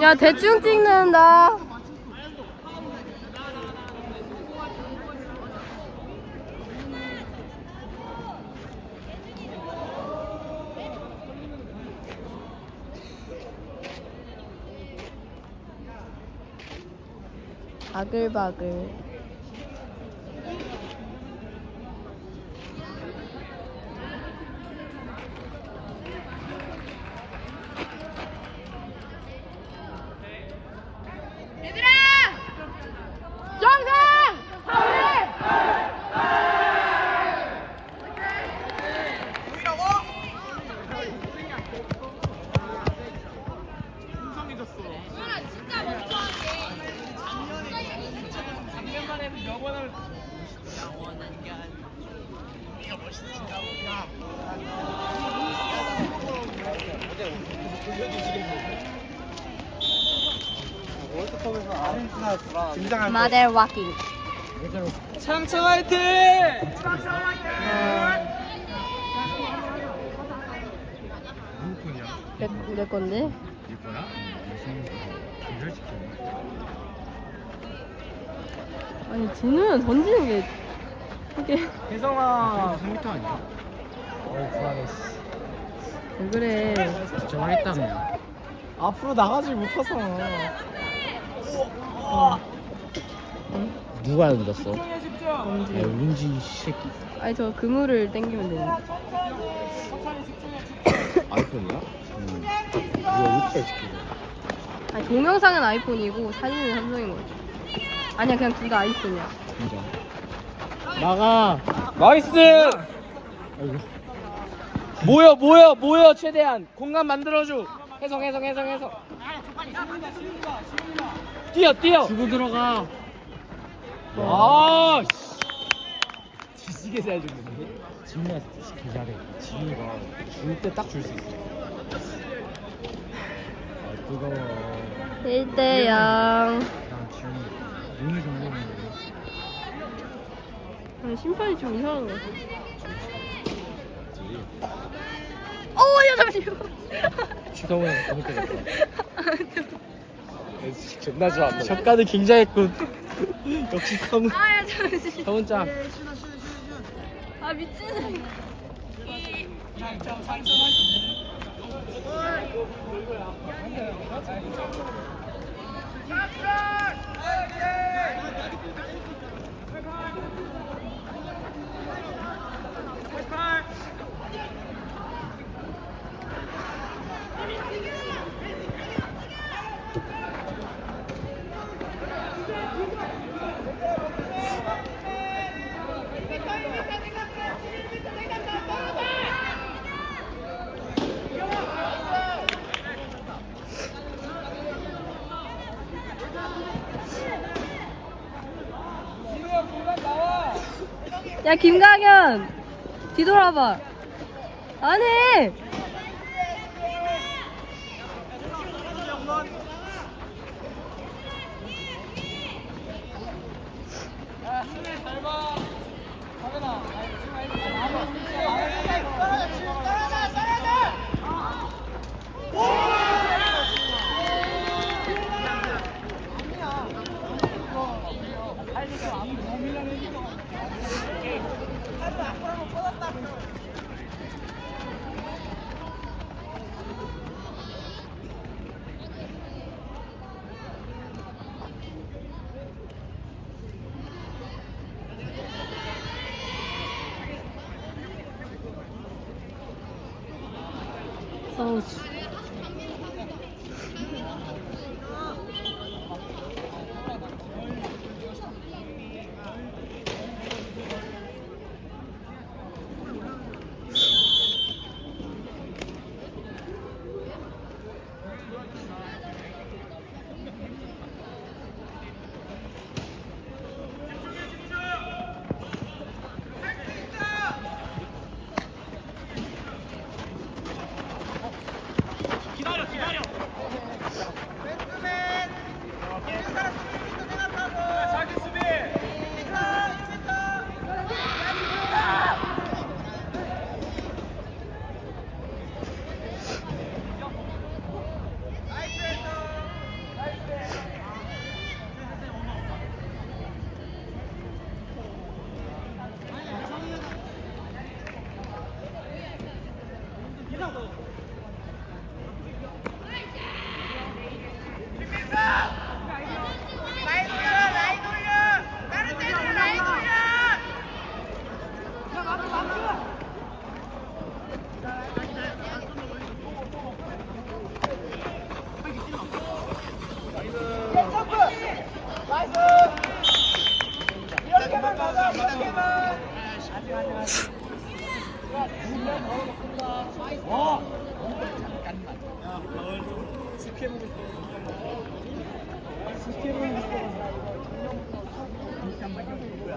야 대충 찍는다. 바글바글. 월드컵에서 창창 화이팅! 누구 폰이야? 내, 내 건데. 이 거야? 아니 진우는 던지는 게 이렇게 혜성아 3m 아니야? 어 불안해 왜 그래? 득점을 했다며 앞으로 나가지 못해서 누가 던졌어? 던지. 윤지 새끼 아니 저 그물을 당기면 되는데. 아이폰이야? 응 누가 이렇게 시키고 아니 동영상은 아이폰이고 사진은 삼성인 거지. 아니야 그냥 둘 다 아이폰이야. 진짜 나가 나이스! 아이고 모여 모여 모여 최대한 공간 만들어줘 해성 해성 해성 해성 뛰어 뛰어 주고 들어가 아 씨. 뒤지게 잘 줬는데 지민이가 개 잘해. 지민이가 줄 때 딱 줄 수 있어. 아 뜨거워. 1대 0. 난 지훈이 눈이 정도면 아니, 심판이 좀 이상한 거 같아. 어 야 잠시만. 추성은 너무 때렸다 존나 좋아. 젓가락 굉장했군 역시 성은 아야 잠시. 성은 짱아 미친. 야 김강현 뒤돌아봐. 안 해. songs No.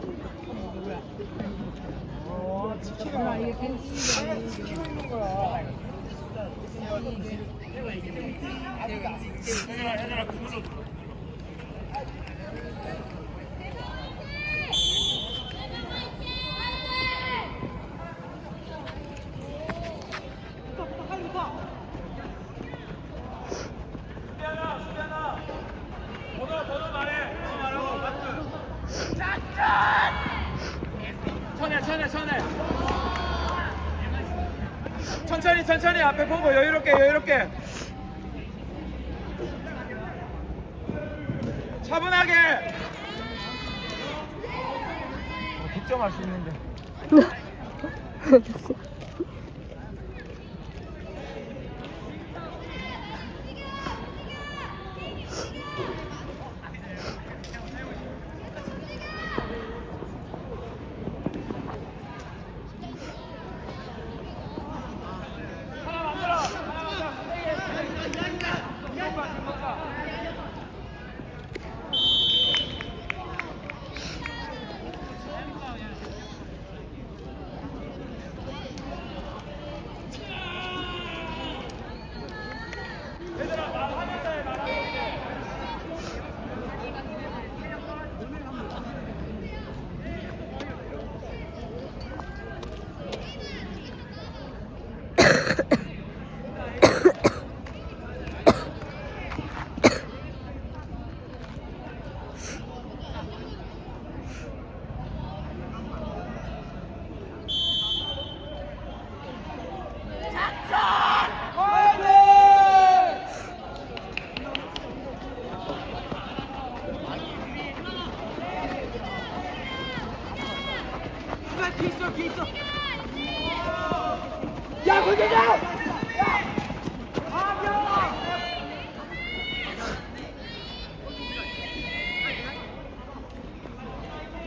씨. 천해 천해 천해 천천히 천천히 앞에 보고 여유롭게. 차분하게. 어, 득점할 수 있는데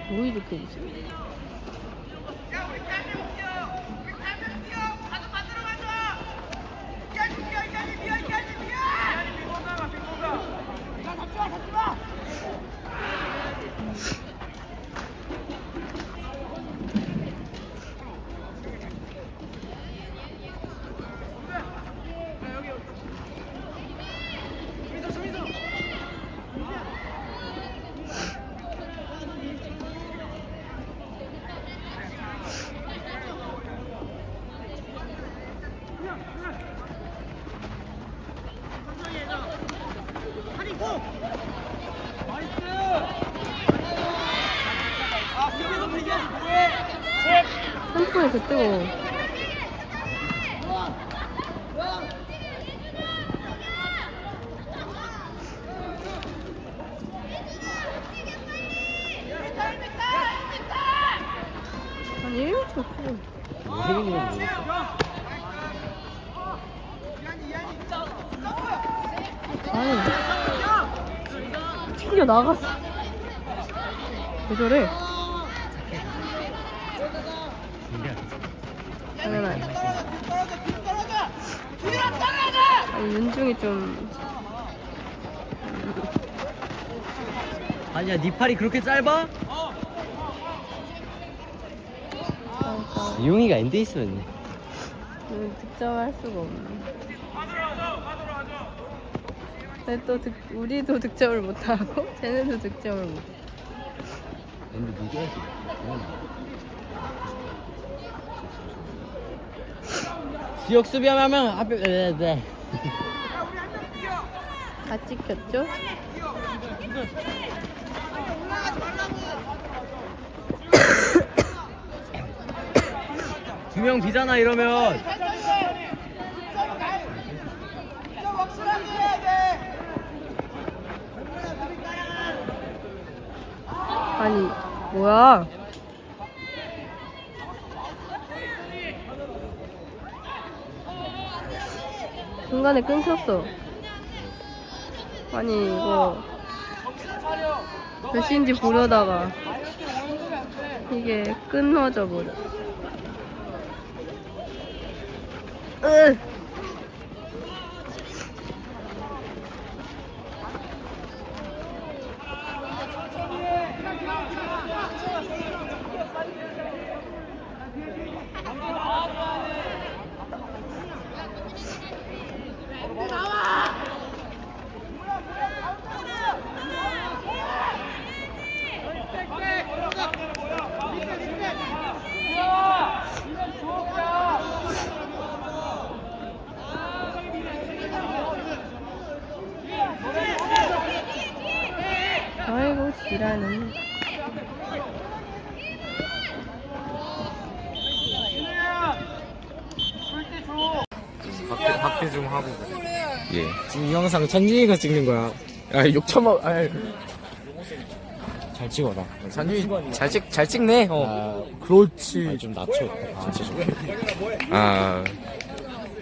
뭐 이렇게 있어? 핸드폰이 그 뜨거워. 아니 1미터 아니 튕겨 나갔어. 왜 저래? 아니 윤중이 좀 아니야 네 팔이 그렇게 짧아? 용이가 엔드 있으면 음, 득점할 수가 없네. 근데 또 득, 우리도 득점을 못하고 쟤네도 득점을 못. 엔드 누구 야지 지역 수비하면 앞에 네, 네. 다 찍혔죠? 두 명 비잖아 이러면. 아니 뭐야? 중간에 끊겼어. 아니 이거 몇 시인지 보려다가 이게 끊어져 버려. 으 지랄은 박대, 박대 좀 하고 그래. 예. 지금 이 영상 찬진이가 찍는 거야. 야, 욕처먹, 아, 잘 찍어라. 잔준이 잘 찍, 잘 찍네, 어. 아, 그렇지. 좀 낮춰. 아, 진짜 좀. 아,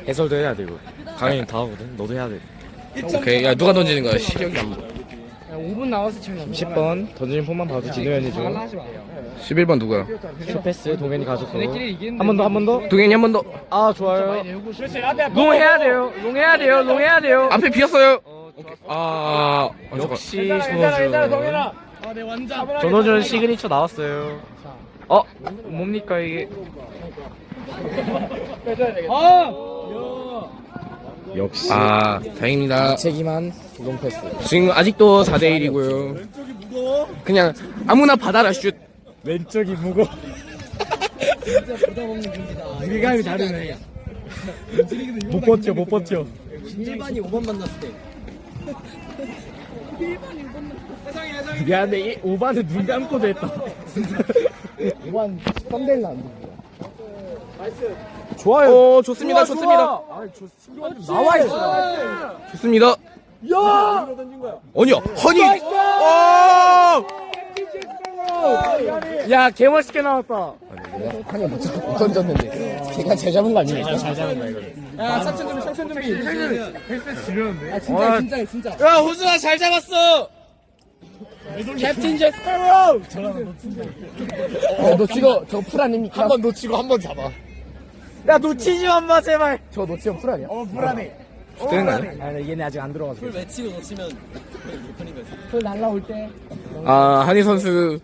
해설도 해야 되고. 강현이 다 하거든. 너도 해야 돼. 오케이. 야, 누가 던지는 거야? 시력이 안 보여. 5분 나와서 지금 10번 던지는 폼만 봐도 진호연이 중. 11번 누구야? 쇼패스 동현이 가졌고. 한번 더, 한 번 더. 동현이 한 번 더. 아, 좋아요. 롱 해야 돼요. 롱 해야 돼요. 롱 해야 돼요. 앞에 비었어요. 아, 역시 전호준. 전호준 시그니처 나왔어요. 어? 뭡니까 이게? 역시 아, 다행입니다. 책임한 롱패스. 지금 아직도 4대1이고요. 그냥 아무나 받아라, 슛. 왼쪽이 무거. 무게감이 다르네. 못 버텨, 못 버텨. 일반이 5번 만났을 때 미안해, 이 5반은 눈 감고도 했다. 5반 썸데일 나왔는데. 좋아요. 오, 좋습니다, 좋습니다. 나와 있어. 좋습니다. 야! 아니야, 허니! 오! 야, 개 멋있게 나왔다. 한이 못, 못 던졌는데. 걔가 잘 잡은 거 아니에요? 잘 잡은 거야, 이거. 야 삭천 준비 삭천 준비 아 진짜 와. 진짜 진짜 야, 호수아 잘 잡았어! 캡틴 제스페로! 어, 너 지금 저풀 아닙니까? 한번 놓치고 한 번 잡아. 야, 놓치지 마, 제발. 저 놓치면 풀 아니야? 어, 불안해. 되는 거 아니야? 아, 얘네 아직 안 들어가서. 풀 외치고 놓치면 예쁜인 거지 풀 날라올 때. 아, 한희 선수.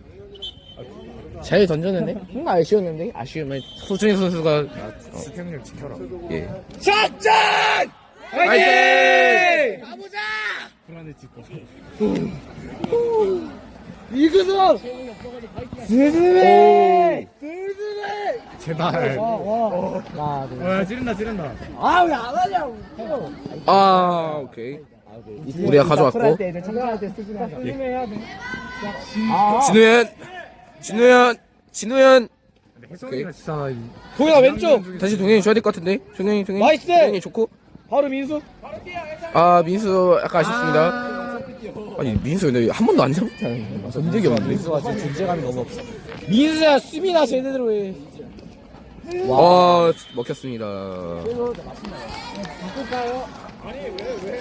잘 던졌는데? 뭔가 아쉬웠는데? 아쉬우면 소준희 선수가. 수평률 지켜라. 예. 작전! 화이팅! 불안해 찍고. 이그서! 스스메! 스스메! 제발. 와, 와. 하나, 둘. 야, 찌른다, 찌른다. 아, 왜 안 하냐고. 아, 오케이. 우리가 가져왔고. 스스메 해야 돼. 진우현! 진우현! 진우현! 동현아, 왼쪽! 다시 동현이 줘야 될 것 같은데? 동현이, 동현이. 나이스! 동현이 좋고. 바로 민수. 아, 민수 약간 아쉽습니다. 아니, 민수 근데 한 번도 안 잡았잖아. 본 적이 없는데. 민수가 지금 존재감이 너무 없어. 민수야, 수비나 제대로 해. 와, 먹혔습니다.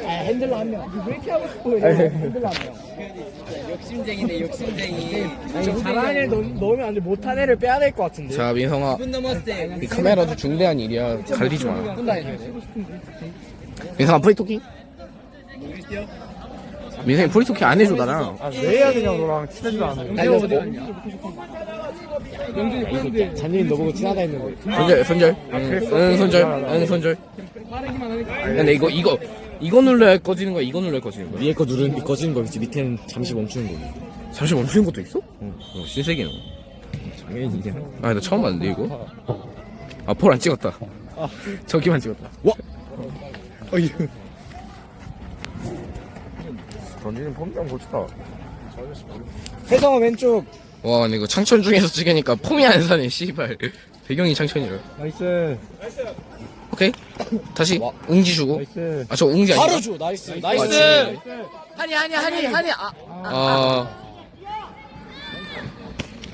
아, 핸들러 한 명. 왜 이렇게 하고 싶어? 핸들러 한 명. 욕심쟁이네 욕심쟁이 아니, 잘하는 애 넣- 넣으면 안 돼. 못한 애를 빼야 될 것 같은데. 자, 민성아. 1분 넘었을 때 이 카메라도 중대한 일이야. 가리지 마. 1분 나했는데 민성아, 프리토킹? 민성이 프리토킹 안 해줘, 나랑. 아, 왜 해야 되냐고, 너랑 친하지도 않아. 잔일이 너보고 친하다 했는데. 손절, 손절. 응, 응, 손절. 응, 손절. 근데 이거, 이거, 이거 눌러야 꺼지는 거야, 이거 눌러야 꺼지는 거야. 위에 거 누르는, 꺼지는 거겠지. 밑에는 잠시 멈추는 거고. 잠시 멈추는 것도 있어? 응. 어, 신세계는. 당연히 이게. 아, 나 처음 봤는데, 이거? 아, 폴 안 찍었다. 저기만 찍었다. 와! 어 이. 던지는 폼이 고쳤다. 혜성아, 왼쪽. 와, 근데 이거 창천 중에서 찍으니까 폼이 안 사네, 씨발. 배경이 창천이라. 나이스. 오케이. 다시, 웅지 주고. 나이스. 아, 저 웅지 아니야? 바로 줘. 나이스. 나이스! 하니 하니 하니 하니 아 아.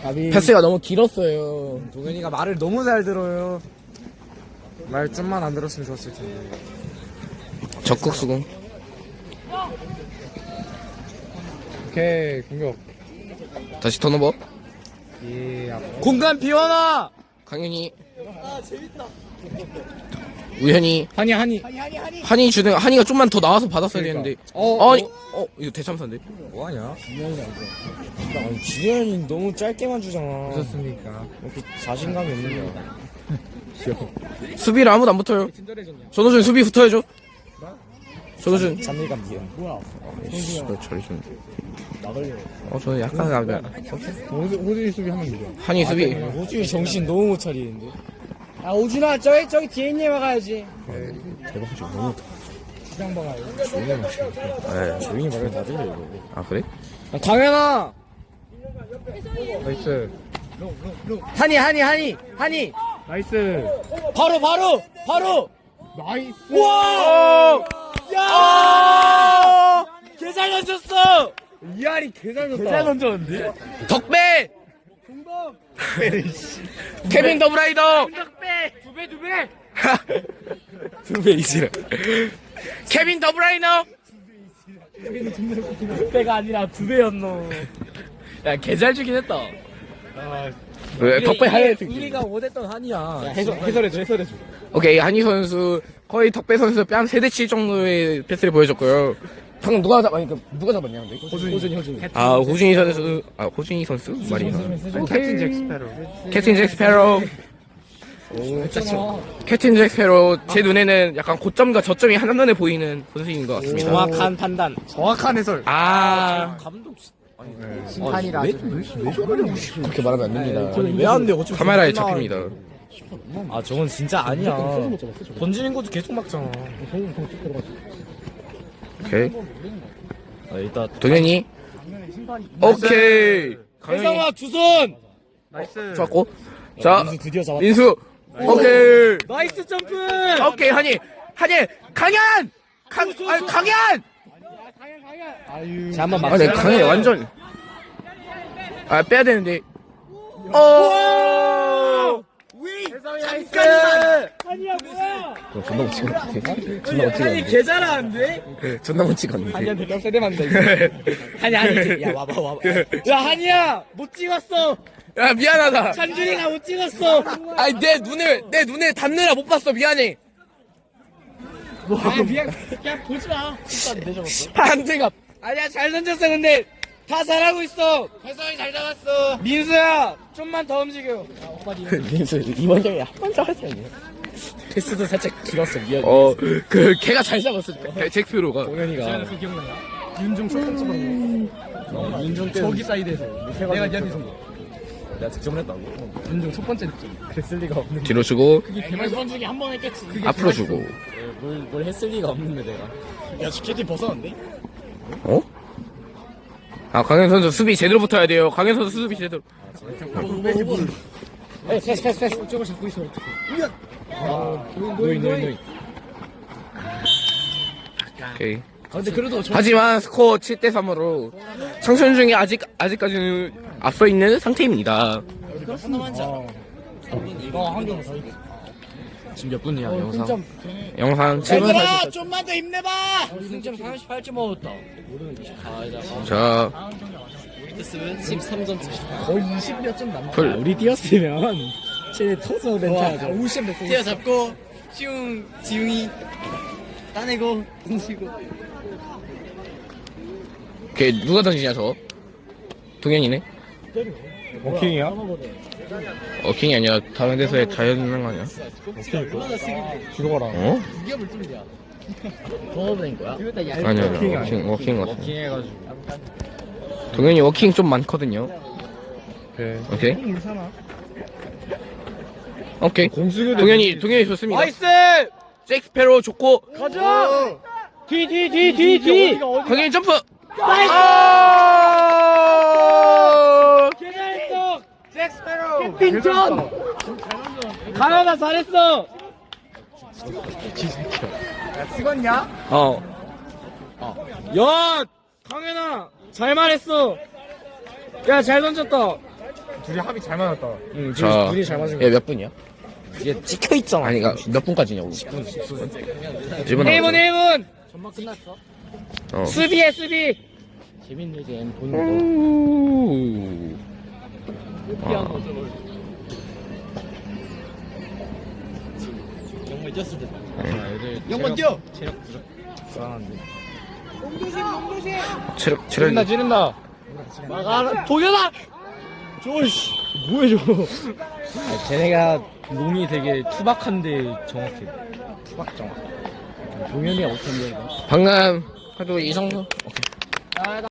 가비. 패스가 너무 길었어요. 동현이가 말을 너무 잘 들어요. 말 좀만 안 들었으면 좋았을 텐데. 적극 수긍. 오케이 공격. 다시 턴오버. 예. 공간 비워놔. 강현이. 우현이. 한이 한이. 한이 주는 한이가 좀만 더 나와서 받았어야 되는데. 어, 아니, 어 이거 대참사인데. 뭐하냐? 아니 지현이 너무 짧게만 주잖아. 그렇습니까? 이렇게 자신감이 없는 거야. 수비를 아무도 안 붙어요. 전호준 수비 붙어야죠. 전호준. 잔일감 비현. 뭐야? 씨발 저리 좀. 어 저는 약간 약간 호준이 수비 하면 되죠. 한이 수비. 호준이 정신 너무 못 차리는데. 아 오준아 저기 저기 뒤에 있니 막아야지. 대박 좀 너무. 시장 박아요. 네. 조용히 말해 다 들려 이거. 아 그래? 아, 강현아. 나이스. 한이 한이 한이 한이. 나이스. 바로 바로 바로. 나이스. 우와! 야! 개잘 던졌어. 이알이 개잘 줬다. 던졌는데? 덕배. 케빈 더브라이더. 두배 두 배. 두 배 이지라. 케빈 더브라이너. 배가 아니라 두 배였노. 야 개잘 주긴 했다. 아, 왜 덕배 하이라이트. 우리가 원했던 한이야. 해설 해설해줘 해설해줘. 오케이 한희 선수 거의 덕배 선수 뺨 세대치 정도의 패스를 보여줬고요. 방금 누가 잡 아니 그 누가 잡았냐 근데? 호준이 호준이 호준이. 아 호준이 선수 아 호준이 선수 말이 캡틴 잭 스페로. 캡틴 잭 스페로 캡틴 잭 스페로 제 눈에는 약간 고점과 저점이 한눈에 보이는 선수인 것 같습니다. 정확한 판단. 정확한 해설. 아 감독. 심판이라 그렇게 말하면 안 됩니다. 왜 안 돼? 어차피 카메라에 잡힙니다. 아 저건 진짜 아니야. 던지는 것도 계속 막잖아. 오케이. 아, 일단 동현이? 오케이. 두 손. 나이스. 좋았고. 자 민수 드디어 잡았다. 민수. 오케이. 나이스 점프. 오케이 한이 한이 강현! 강 아니 강현! 자 한번 아, 네, 강현 완전 아 빼야 되는데. 오 잠깐만. 어, 존나 못 찍었는데 존나 못 한이 찍었는데 개 잘하는데? 존나 못 찍었는데 한이한테 몇 세대 만다 한이 한이. 야 와봐 와봐. 야 한이야 못 찍었어. 야 미안하다 찬준이가 못 찍었어. 아니 내 눈을 내 눈에 닿느라 못 봤어 미안해 아 미안. 그냥 보지 마. 내줘봤어. 한재가 아니야 잘 던졌어 근데 다 잘하고 있어. 혜성이 잘 잡았어. 민수야 좀만 더 움직여. 민수 이번 경기 한번 잘하지 않냐 패스도 살짝 길었어 미안. 어 그 걔가 잘 잡았어 잭스로가 동현이가 윤중 첫 번째 거. 윤종 때 저기 사이드에서 내가 니한테 준 거. 내가 득점을 했다고. 윤중 첫 번째 득점. 그랬을 리가 없는. 뒤로 주고 개만 중에 한번 했겠지. 앞으로 주고 뭘, 뭘 했을 리가 없는데 내가. 야 지켓이 벗었는데? 어? 아 강현 선수 수비 제대로 붙어야 돼요 강현 선수 수비 제대로 패스 패스 패스 패스. 저거 잡고 있어. 노인 노인 노인. 오케이 아 근데 그래도 저 하지만 스코어 7대 3으로 청소년 중에 아직 아직까지는 앞서 있는 상태입니다. 이거 한경 더 이겨. 지금 몇 분이야 영상? 영상 7분 40분. 좀만 더 힘내봐. 승점 38점 먹었다. 아 됐으면 13점 거의 20몇 점 남았. 풀. 우리 뛰었으면 쟤네 터져 렌트하죠. 50 됐어. 뛰어 잡고 지웅 지웅이 따내고 던지고. 걔 누가 던지냐 저? 동현이네. 워킹이야? 어킹이 아니라 다른 데서의 자연명 아니야? 들어가라. 어? 더워버린 거야? 아니야, 아니야. 워킹, 워킹 같아. 워킹 해가지고. 동현이 워킹 좀 많거든요. 오케이. 오케이. 오케이. 공수교 동현이, 동현이 좋습니다. 나이스! 잭스페로 좋고, 가자! 뒤, 뒤, 뒤, 뒤, 뒤! 강현이 점프! 나이스! 아! 잘했어! 잭스페로! 캡틴전! 가연아 잘했어! 찍었냐? 어. 야! 강현아! 잘 말했어! 야, 잘 던졌다! 둘이 합이 잘 맞았다. 응, 자, 둘이 잘 맞은 얘몇 분이야? 얘 찍혀 있잖아. 아니, 그니까 몇 분까지냐고. 10분, 10분. 1분 1분 1분. 전막 끝났어. 어. 수비해 수비. 재밌는 M 보는 오. 아, 영물 뛰었을 때. 영번 뛰어. 체력, 체력. 찌른다. 막아 동현아. 저씨 뭐야 저거. 쟤네가 몸이 되게 투박한데 정확해. 투박 정확. 동현이가 어떤데 이거? 방금, 그래도 이 정도? 오케이.